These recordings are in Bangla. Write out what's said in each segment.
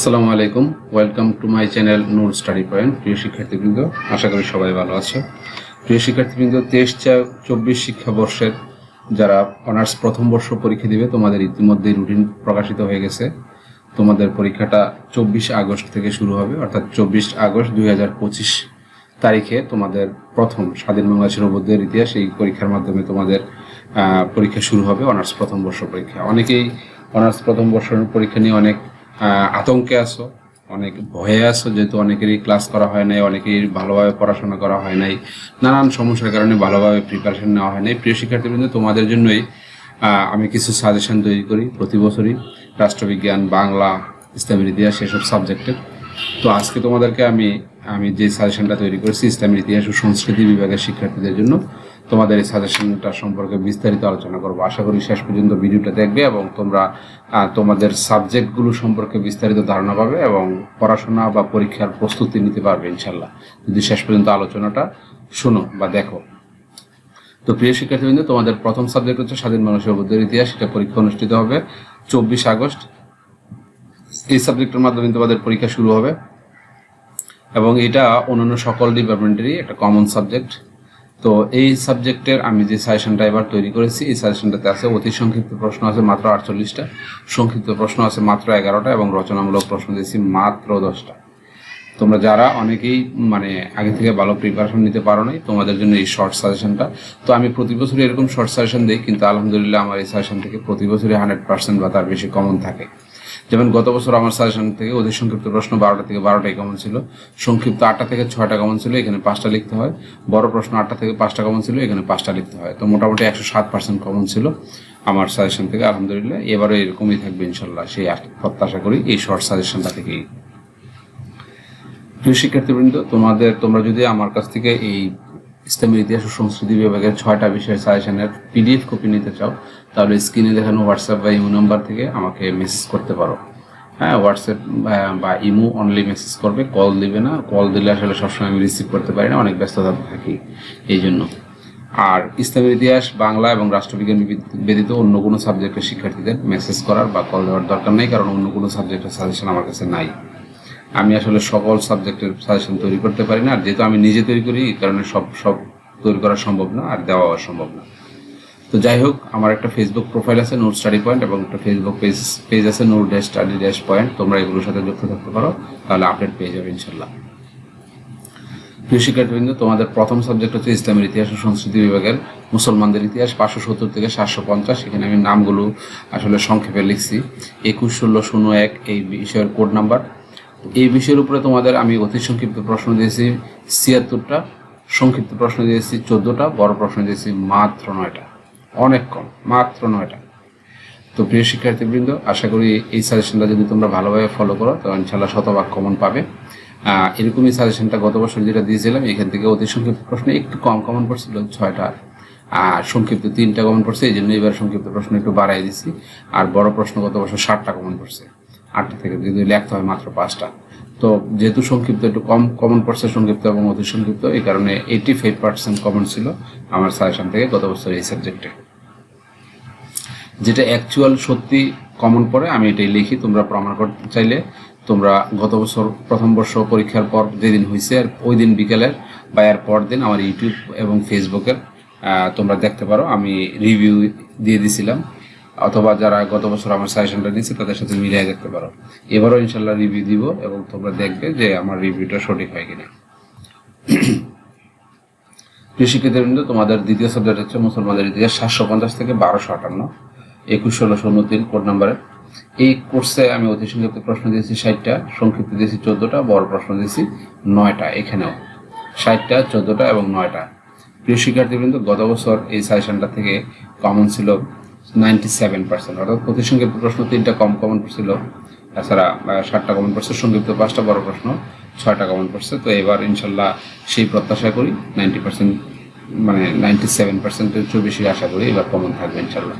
আসসালামু আলাইকুম। Welcome to my channel Noor study point প্রিয় শিক্ষার্থীবৃন্দ, আশা করি সবাই ভালো আছো। প্রিয় শিক্ষার্থীবৃন্দ, তেইশ চার চব্বিশ শিক্ষাবর্ষের যারা অনার্স প্রথম বর্ষ পরীক্ষা দিবে, তোমাদের ইতিমধ্যে রুটিন প্রকাশিত হয়ে গেছে। তোমাদের পরীক্ষাটা চব্বিশ আগস্ট থেকে শুরু হবে, অর্থাৎ চব্বিশ আগস্ট দুই হাজার পঁচিশ তারিখে তোমাদের প্রথম স্বাধীন বাংলাদেশের অবধ্যের ইতিহাস, এই পরীক্ষার মাধ্যমে তোমাদের পরীক্ষা শুরু হবে, অনার্স প্রথম বর্ষ পরীক্ষা। অনেকেই অনার্স প্রথম বর্ষের পরীক্ষা নিয়ে অনেক আতঙ্কে আছো? অনেক ভয়ে আছো? যেহেতু অনেকেরই ক্লাস করা হয় নাই, অনেকেই ভালোভাবে পড়াশোনা করা হয় নাই, নানান সমস্যার কারণে ভালোভাবে প্রিপারেশন নেওয়া হয় নাই। প্রিয় শিক্ষার্থীবৃন্দ, তোমাদের জন্যই আমি কিছু সাজেশন তৈরি করি প্রতি বছরই। রাষ্ট্রবিজ্ঞান, বাংলা, ইসলামের ইতিহাস, এসব সাবজেক্টের তো আজকে তোমাদেরকে আমি আমি যে সাজেশনটা তৈরি করেছি, ইসলামের ইতিহাস ও সংস্কৃতি বিভাগের শিক্ষার্থীদের জন্য তোমাদের এই সাজেশনটা সম্পর্কে বিস্তারিত আলোচনা করব। আশা করি শেষ পর্যন্ত ভিডিওটা দেখবে এবং তোমরা তোমাদের সাবজেক্টগুলো সম্পর্কে বিস্তারিত ধারণা পাবে এবং পড়াশোনা বা পরীক্ষার প্রস্তুতি নিতে পারবে ইনশাল্লাহ যদি শেষ পর্যন্ত আলোচনাটা শোনো বা দেখো। তো প্রিয় শিক্ষার্থীবৃন্দ, তোমাদের প্রথম সাবজেক্ট হচ্ছে স্বাধীন মানুষের বুদ্ধের ইতিহাস। এটা পরীক্ষা অনুষ্ঠিত হবে চব্বিশ আগস্ট। এই সাবজেক্টের মাধ্যমে তোমাদের পরীক্ষা শুরু হবে এবং এটা অন্যান্য সকল ডিপার্টমেন্টেরই একটা কমন সাবজেক্ট তো এই সাবজেক্টের আমি যে সাজেশনটা এবার তৈরি করেছি, এই সাজেশনটাতে আছে অতি সংক্ষিপ্ত প্রশ্ন আছে মাত্র আটচল্লিশটা। সংক্ষিপ্ত প্রশ্ন আছে মাত্র এগারোটা এবং রচনামূলক প্রশ্ন দিয়েছি মাত্র দশটা। তোমরা যারা অনেকেই মানে আগে থেকে ভালো প্রিপারেশন নিতে পারো নাই, তোমাদের জন্য এই শর্ট সাজেশনটা তো আমি প্রতি বছরই এরকম শর্ট সাজেশন দিই, কিন্তু আলহামদুলিল্লাহ আমার এই সাজেশন থেকে প্রতি বছরই হান্ড্রেড পার্সেন্ট বা তার বেশি কমন থাকে। যেমন গত বছর আমার সাজেশন থেকে অতি সংক্ষিপ্ত প্রশ্ন বারোটা থেকে বারোটাই কমন ছিল। সংক্ষিপ্ত আটটা থেকে ছয়টা কমন ছিল, এখানে পাঁচটা লিখতে হয়। বড় প্রশ্ন আটটা থেকে পাঁচটা কমন ছিল, এখানে পাঁচটা লিখতে হয়। তো মোটামুটি একশো সাত পার্সেন্ট কমন ছিল আমার সাজেশন থেকে, আলহামদুলিল্লাহ। এবারও এরকমই থাকবে ইনশাল্লাহ, সেই প্রত্যাশা করি এই শর্ট সাজেশনটা থেকেই। প্রিয় শিক্ষার্থীবৃন্দ, তোমাদের, তোমরা যদি আমার কাছ থেকে এই ইসলামের ইতিহাস ও সংস্কৃতি বিভাগের ছয়টা বিষয়ের সাজেশনের পিডিএফ কপি নিতে চাও, তাহলে স্ক্রিনে দেখানো হোয়াটসঅ্যাপ বা ইমো নাম্বার থেকে আমাকে মেসেজ করতে পারো। হ্যাঁ হোয়াটসঅ্যাপ বা ইমো অনলি মেসেজ করবে কল দিবে না। কল দিলে আসলে সবসময় আমি রিসিভ করতে পারি না, অনেক ব্যস্ততা থাকি এই জন্য আর ইসলামের ইতিহাস, বাংলা এবং রাষ্ট্রবিজ্ঞান ব্যতীত- অন্য কোনো সাবজেক্টের শিক্ষার্থীদের মেসেজ করার বা কল দেওয়ার দরকার নেই, কারণ অন্য কোনো সাবজেক্টের সাজেশন আমার কাছে নাই। আমি আসলে সকল সাবজেক্টের সাজেশন তৈরি করতে পারি না। আর যেহেতু আমি নিজে তৈরি করি, এই কারণে সব সব তৈরি করা সম্ভব না আর দেওয়া সম্ভব না। তো যাই হোক, আমার একটা ফেসবুক প্রোফাইল আছে নোট স্টাডি পয়েন্ট এবং একটা ফেসবুক পেজ পেজ আছে note dash study dash point তোমরা এগুলোর সাথে যুক্ত থাকতে পারো, তাহলে আপডেট পেয়ে যাবে ইনশাল্লাহ। প্রিয় শিক্ষার্থীবৃন্দ, তোমাদের প্রথম সাবজেক্ট হচ্ছে ইসলামের ইতিহাস ও সংস্কৃতি বিভাগের মুসলমানদের ইতিহাস, পাঁচশো সত্তর থেকে সাতশো পঞ্চাশ। এখানে আমি নামগুলো আসলে সংক্ষেপে লিখছি। একুশ, ষোলো, শূন্য, এক, এই বিষয়ের কোড নাম্বার এই বিষয়ের উপরে তোমাদের আমি অতি সংক্ষিপ্ত প্রশ্ন দিয়েছি, ছিয়াত্তরটা। সংক্ষিপ্ত প্রশ্ন দিয়েছি, চোদ্দোটা। বড় প্রশ্ন দিয়েছি, মাত্র নয়টা। অনেক কম, মাত্র নয়টা। তো প্রিয় শিক্ষার্থীবৃন্দ, আশা করি এই সাজেশনটা যদি তোমরা ভালোভাবে ফলো করো, তো ইনশাল্লাহ শতভাগ কমন পাবে। এরকমই সাজেশনটা গত বছর যেটা দিয়েছিলাম, এখান থেকে অতি সংক্ষিপ্ত প্রশ্ন একটু কম কমন পড়ছিল, ছয়টা। আর সংক্ষিপ্ত তিনটা কমন পড়ছে, এই জন্য এবার সংক্ষিপ্ত প্রশ্ন একটু বাড়াই দিছি। আর বড় প্রশ্ন গত বছর ষাটটা কমন পড়ছে। আটটা থেকে, যদি লিখতে হয় মাত্র পাঁচটা। তো যেহেতু সংক্ষিপ্ত, একটু কম কমন পড়ছে সংক্ষিপ্ত এবং অতি সংক্ষিপ্ত, এই কারণে এইটি ফাইভ পার্সেন্ট কমন ছিল আমার সাজেশন থেকে গত বছর এই সাবজেক্টে যেটা অ্যাকচুয়াল সত্যি কমন পড়ে, আমি এটাই লিখি, তোমরা প্রমাণ করতে চাইলে তোমরা গত বছর প্রথম বর্ষ পরীক্ষার পর যেদিন হয়েছে আর ওই দিন বিকেলের বা এর পর দিন আমার ইউটিউব এবং ফেসবুকের তোমরা দেখতে পারো, আমি রিভিউ দিয়ে দিছিলাম। অথবা যারা গত বছর আমার সাজেশনটা দিয়েছে তাদের সাথে মিলিয়ে দেখতে পারো। এবারও ইনশাল্লাহ রিভিউ দিব এবং তোমরা দেখবে যে আমার রিভিউটা সঠিক হয় কিনা। কৃষিক্ষেত্রবৃন্দ তোমাদের দ্বিতীয় সাবজেক্ট হচ্ছে মুসলমানদের ইতিহাস, সাতশো পঞ্চাশ থেকে বারোশো আটান্ন। একুশ, ষোলো শূন্য তিন, কোড নাম্বারে। এই কোর্সে আমি অতি সংক্ষিপ্ত প্রশ্ন দিয়েছি ষাটটা, সংক্ষিপ্ত দিয়েছি চোদ্দোটা, বড় প্রশ্ন দিয়েছি নয়টা এখানেও। ষাটটা, চোদ্দোটা এবং নয়টা। প্রিয় শিক্ষার্থীবৃন্দ গত বছর এই সাজেশনটা থেকে কমন ছিল নাইনটি সেভেন পার্সেন্ট অর্থাৎ প্রতি সংক্ষিপ্ত প্রশ্ন তিনটা কম কমন ছিল। তাছাড়া ষাটটা কমন পড়ছে সংক্ষিপ্ত পাঁচটা বড় প্রশ্ন, ছয়টা কমন পড়ছে তো এবার ইনশাল্লাহ সেই প্রত্যাশা করি নাইনটি পার্সেন্ট মানে নাইনটি সেভেন পার্সেন্টের চেয়ে বেশি আশা করি এবার কমন থাকবে ইনশাল্লাহ।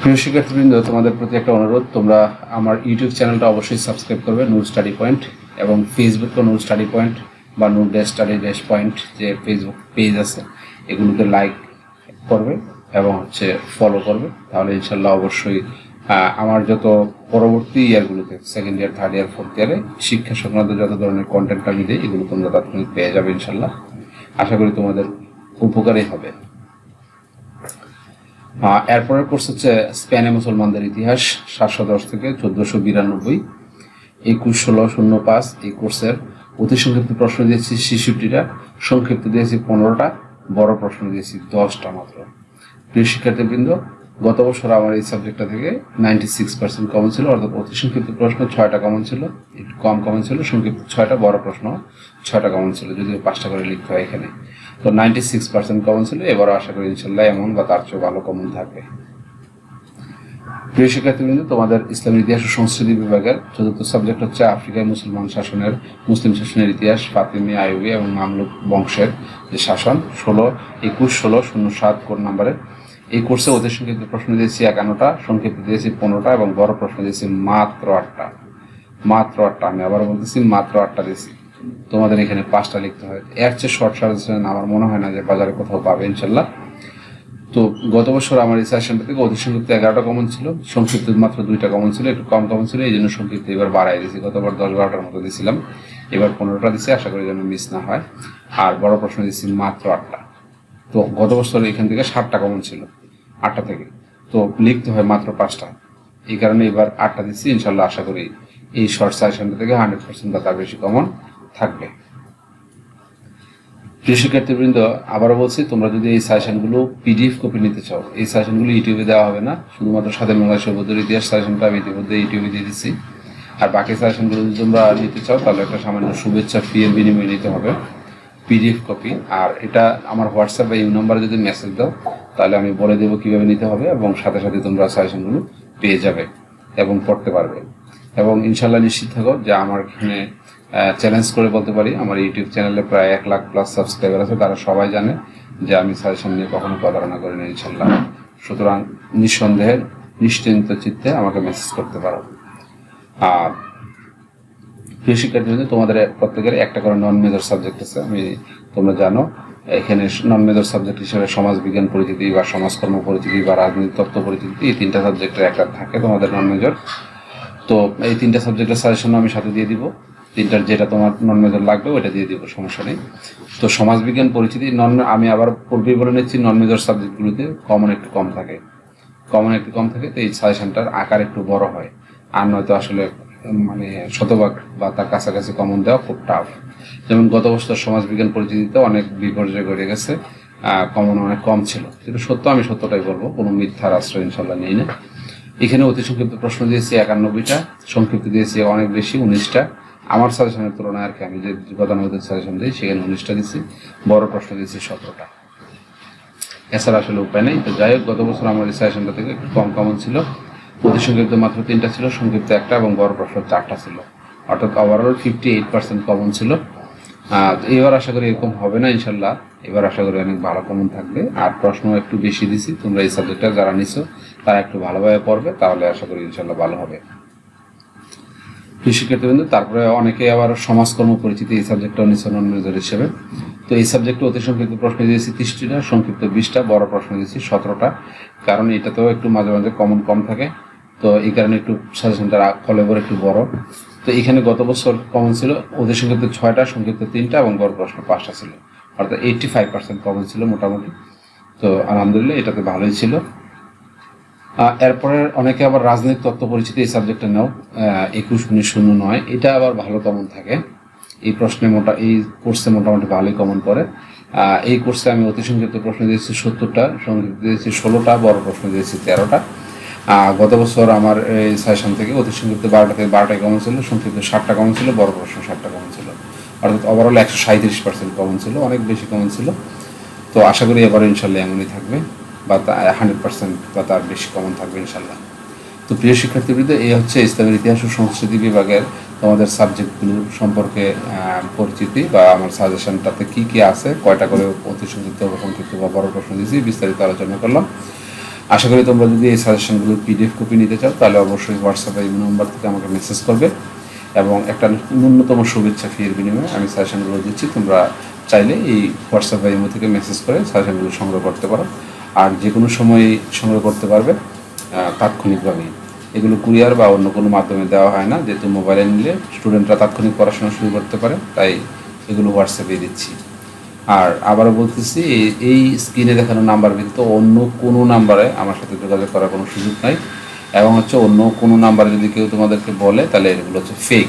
প্রিয় শিক্ষার্থীবৃন্দ, তোমাদের প্রতি একটা অনুরোধ, তোমরা আমার ইউটিউব চ্যানেলটা অবশ্যই সাবস্ক্রাইব করবে নূর স্টাডি পয়েন্ট এবং ফেসবুকও নূর স্টাডি পয়েন্ট বা Noor dash study dash point যে ফেসবুক পেজ আছে এগুলোকে লাইক করবে। এবং হচ্ছে ফলো করবে, তাহলে ইনশাল্লাহ অবশ্যই আমার যত পরবর্তী ইয়ারগুলোতে second year third year fourth ইয়ারে শিক্ষা সংক্রান্ত যত ধরনের কন্টেন্ট আমি দিই, এগুলো তোমরা তাৎক্ষণিক পেয়ে যাবে ইনশাল্লাহ। আশা করি তোমাদের উপকারই হবে। এরপরের কোর্স হচ্ছে স্পেনে মুসলমানদের ইতিহাস, সাতশো দশ থেকে চোদ্দশো বিরানব্বই। একুশ, ষোলো, শূন্য, পাঁচ এই কোর্সের অতি সংক্ষিপ্ত প্রশ্ন দিয়েছি ছেষট্টিটা সংক্ষিপ্ত দিয়েছি পনেরোটা, বড় প্রশ্ন দিয়েছি দশটা মাত্র। প্রিয় শিক্ষার্থীবৃন্দ, গত বছর আমার এই সাবজেক্টটা থেকে নাইনটি সিক্স পার্সেন্ট কমন ছিল, অর্থাৎ অতি সংক্ষিপ্ত প্রশ্ন ছয়টা কমন ছিল, একটু কম কমন ছিল, সংক্ষিপ্ত ছয়টা বড় প্রশ্ন ছয়টা কমন ছিল, যদিও পাঁচটা করে লিখতে হয় এখানে। তো নাইনটি সিক্স পার্সেন্ট কমন ছিল, এবারও আশা করি ইনশাল্লাহ এমন বা তার চেয়ে ভালো কমন থাকবে। প্রিয় শিক্ষার্থীবৃন্দ, তোমাদের ইসলামের ইতিহাস ও সংস্কৃতি বিভাগের চতুর্থ সাবজেক্ট হচ্ছে আফ্রিকায় মুসলমান শাসনের, মুসলিম শাসনের ইতিহাস, ফাতিমি আইবি এবং মামলুক বংশের যে শাসন, ষোলো, একুশ, ষোলো, শূন্য, সাত কোড নাম্বারের এই কোর্সে অতি সংক্ষিপ্ত প্রশ্ন দিয়েছি একান্নটা, সংক্ষিপ্ত দিয়েছি পনেরোটা এবং বড় প্রশ্ন দিয়েছি মাত্র আটটা। মাত্র আটটা, আমি আবার বলতেছি মাত্র আটটা দিয়েছি। তোমাদের এখানে পাঁচটা লিখতে হয়। এর চেয়ে শর্ট সাজেশন আমার মনে হয় না যে বাজারে কোথাও পাবে, ইনশাল্লাহ। তো গত বছর আমার এই সেশনটা থেকে অতি সংক্ষিপ্ত এগারোটা কমন ছিল। সংক্ষিপ্ত মাত্র দুইটা কমন ছিল, একটু কম কমন ছিল এই জন্য সংক্ষিপ্ত এবার বাড়াই দিয়েছি। গতবার দশ বারোটার মতো দিয়েছিলাম এবার পনেরোটা দিচ্ছি আশা করি যেন মিস না হয়। আর বড় প্রশ্ন দিচ্ছি মাত্র আটটা। তো গত বছর এখান থেকে সাতটা কমন ছিল, আটটা থেকে। তো লিখতে হয় মাত্র পাঁচটা। এই কারণে এবার আটটা দিচ্ছি, ইনশাল্লাহ আশা করি এই শর্ট সেশনটা থেকে হান্ড্রেড পার্সেন্ট বা তার বেশি কমন থাকবে। শিক্ষার্থীবৃন্দ আবারও বলছি, তোমরা যদি এই সাজেশনগুলো পিডিএফ কপি নিতে চাও, এই সাজেশনগুলো ইউটিউবে দেওয়া হবে না। শুধুমাত্র স্বাধীন বাংলাদেশ সভ্যতার ইতিহাস সাজেশনটা আমি ইতিমধ্যে ইউটিউবে দিয়ে দিচ্ছি আর বাকি সাজেশনগুলো যদি তোমরা নিতে চাও, তাহলে একটা সামান্য শুভেচ্ছা ফি এর বিনিময়ে নিতে হবে। পিডিএফ কপি আর এটা আমার হোয়াটসঅ্যাপ বা এই নাম্বারে যদি মেসেজ দাও, তাহলে আমি বলে দেবো কীভাবে নিতে হবে এবং সাথে সাথে তোমরা সাজেশনগুলো পেয়ে যাবে এবং পড়তে পারবে। এবং ইনশাল্লাহ নিশ্চিত থাকো যে আমার এখানে চ্যালেঞ্জ করে বলতে পারি। আমার ইউটিউব চ্যানেলে প্রায় এক লাখ প্লাস সাবস্ক্রাইবার আছে, তারা সবাই জানে যে আমি সাজেশন নিয়ে কখনো প্রতারণা করি না ইনশাল্লাহ। সুতরাং নিঃসন্দেহে, নিশ্চিন্ত চিত্তে আমাকে মেসেজ করতে পারো। আর প্রিয় শিক্ষার্থীদের তোমাদের প্রত্যেকের একটা করে নন মেজর সাবজেক্ট আছে, আমি, তোমরা জানো। এখানে নন মেজর সাবজেক্ট হিসেবে সমাজ বিজ্ঞান পরিচিতি বা সমাজকর্ম পরিচিতি বা রাজনীতি তত্ত্ব পরিচিতি, এই তিনটা সাবজেক্টের একটা থাকে তোমাদের নন মেজর তো এই তিনটা সাবজেক্টের সাজেশন আমি সাথে দিয়ে দিব। তিনটার যেটা তোমার নন মেজর লাগবে ওটা দিয়ে দিব, সমস্যা নেই। তো সমাজবিজ্ঞান পরিচিতি নন আমি আবার পূর্বেই বলে নিচ্ছি নন মেজর সাবজেক্টগুলোতে কমন একটু কম থাকে। কমন একটু কম থাকে, তো এই সাজেশনটার আকার একটু বড় হয়। আর নয়তো আসলে মানে শতভাগ বা তার কাছাকাছি কমন দেওয়া খুব টাফ যেমন গত বছর সমাজবিজ্ঞান পরিচিতিতে অনেক বিপর্যয় ঘটে গেছে কমন অনেক কম ছিল। কিন্তু সত্য, আমি সত্যটাই বলব, কোনো মিথ্যার আশ্রয় ইনশাল্লাহ নেই না। এখানে অতি সংক্ষিপ্ত প্রশ্ন দিয়েছি একানব্বইটা সংক্ষিপ্ত দিয়েছি অনেক বেশি, উনিশটা। আমার সাজেশনের তুলনায় আর কি আমি যে গতানুগতিক সাজেশন দিই, সেখানে উনিশটা দিচ্ছি বড় প্রশ্ন দিয়েছি সতেরোটা। এছাড়া আসলে উপায় নেই। তো যাই হোক, গত বছর আমার এই সাজেশনটা থেকে একটু কম কমন ছিল। অতি সংক্ষিপ্ত মাত্র তিনটা ছিল, সংক্ষিপ্ত একটা এবং বড় প্রশ্ন চারটা ছিল। অর্থাৎ overall fifty eight percent common ছিল এবার আশা করি এরকম হবে না, ইনশাল্লাহ। এবার আশা করি অনেক ভালো কমন থাকবে। আর প্রশ্ন একটু বেশি দিছি, তোমরা এই সাবজেক্টটা যারা নিছো, তারা একটু ভালোভাবে পড়বে, তাহলে আশা করি ইনশাল্লাহ ভালো হবে। শিক্ষার্থীবৃন্দ তারপরে অনেকে আবার সমাজকর্ম পরিচিতি এই সাবজেক্টটা নন মেজর হিসেবে। তো এই সাবজেক্টে অতি সংক্ষিপ্ত প্রশ্ন দিয়েছি তিরিশটিটা, সংক্ষিপ্ত বিশটা, বড় প্রশ্ন দিয়েছি সতেরোটা। কারণ এটাতেও একটু মাঝে মাঝে কমন কম থাকে। তো এই কারণে একটু সাজেশনটা ফলেবর একটু বড়। তো এখানে গত বছর কমন ছিল, অতি সংক্ষিপ্ত ছয়টা, সংক্ষিপ্ত তিনটা এবং বড় প্রশ্ন পাঁচটা ছিল। অর্থাৎ এইটটি ফাইভ পার্সেন্ট কমন ছিল মোটামুটি। তো আলহামদুলিল্লাহ এটাতে ভালোই ছিল। এরপরে অনেকে আবার রাজনৈতিক তত্ত্ব পরিচিতি এই সাবজেক্টটা নাও। একুশ উনিশ শূন্য নয়। এটা আবার ভালো কমন থাকে। এই প্রশ্নে মোটা এই কোর্সে মোটামুটি ভালোই কমন করে এই কোর্সে আমি অতি সংক্ষিপ্ত প্রশ্ন দিয়েছি সত্তরটা, সংক্ষিপ্ত দিয়েছি ষোলোটা, বড় প্রশ্ন দিয়েছি তেরোটা। গত বছর আমার এই সেশন থেকে অতি সংক্ষিপ্ত বারোটা থেকে বারোটায় কমন ছিল, সংক্ষিপ্ত ষাটটা কমন ছিল, বড় প্রশ্ন ষাটটা কমন ছিল। অর্থাৎ ওভারঅল একশো সাঁত্রিশ পার্সেন্ট কমন ছিল, অনেক বেশি কমন ছিল। তো আশা করি এবার ইনশাল্লাহ এমনই থাকবে। বা তা হান্ড্রেড পার্সেন্ট বা তার বেশি কমন থাকবে ইনশাল্লাহ তো প্রিয় শিক্ষার্থীবৃন্দ, এই হচ্ছে ইসলামের ইতিহাস ও সংস্কৃতি বিভাগের তোমাদের সাবজেক্টগুলো সম্পর্কে পরিচিতি বা আমার সাজেশনটাতে কি কি আছে, কয়টা করে অতি সংক্ষিপ্ত সংক্ষিপ্ত বা বড় প্রশ্ন দিয়েছি, বিস্তারিত আলোচনা করলাম। আশা করি তোমরা যদি এই সাজেশনগুলো পিডিএফ কপি নিতে চাও, তাহলে অবশ্যই হোয়াটসঅ্যাপে এই নম্বর থেকে আমাকে মেসেজ করবে এবং একটা ন্যূনতম শুভেচ্ছা ফির বিনিময়ে আমি সাজেশনগুলো দিচ্ছি। তোমরা চাইলে এই হোয়াটসঅ্যাপ বা ইমো থেকে মেসেজ করে সাজেশনগুলো সংগ্রহ করতে পারো। আর যে কোনো সময় সংগ্রহ করতে পারবে আহ, তাৎক্ষণিকভাবেই। এগুলো কুরিয়ার বা অন্য কোনো মাধ্যমে দেওয়া হয় না যেহেতু মোবাইলে নিলে স্টুডেন্টরা তাৎক্ষণিক পড়াশোনা শুরু করতে পারে তাই এগুলো হোয়াটসঅ্যাপে দিচ্ছি। আর আবারও বলতেছি এই- স্ক্রিনে দেখানো নাম্বার ব্যতীত অন্য কোনো নাম্বারে আমার সাথে যোগাযোগ করার কোনো সুযোগ নাই। এবং হচ্ছে অন্য কোনো নাম্বারে যদি কেউ তোমাদেরকে বলে তাহলে এগুলো হচ্ছে ফেক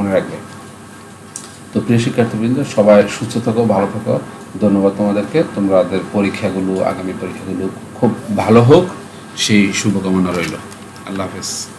মনে রাখবে। তো প্রিয় শিক্ষার্থীবৃন্দ সবাই সুস্থ থাকো ভালো থাকো। ধন্যবাদ তোমাদেরকে। তোমাদের পরীক্ষাগুলো আগামী পরীক্ষাগুলো খুব ভালো হোক। সেই শুভকামনা রইল। আল্লাহ হাফেজ।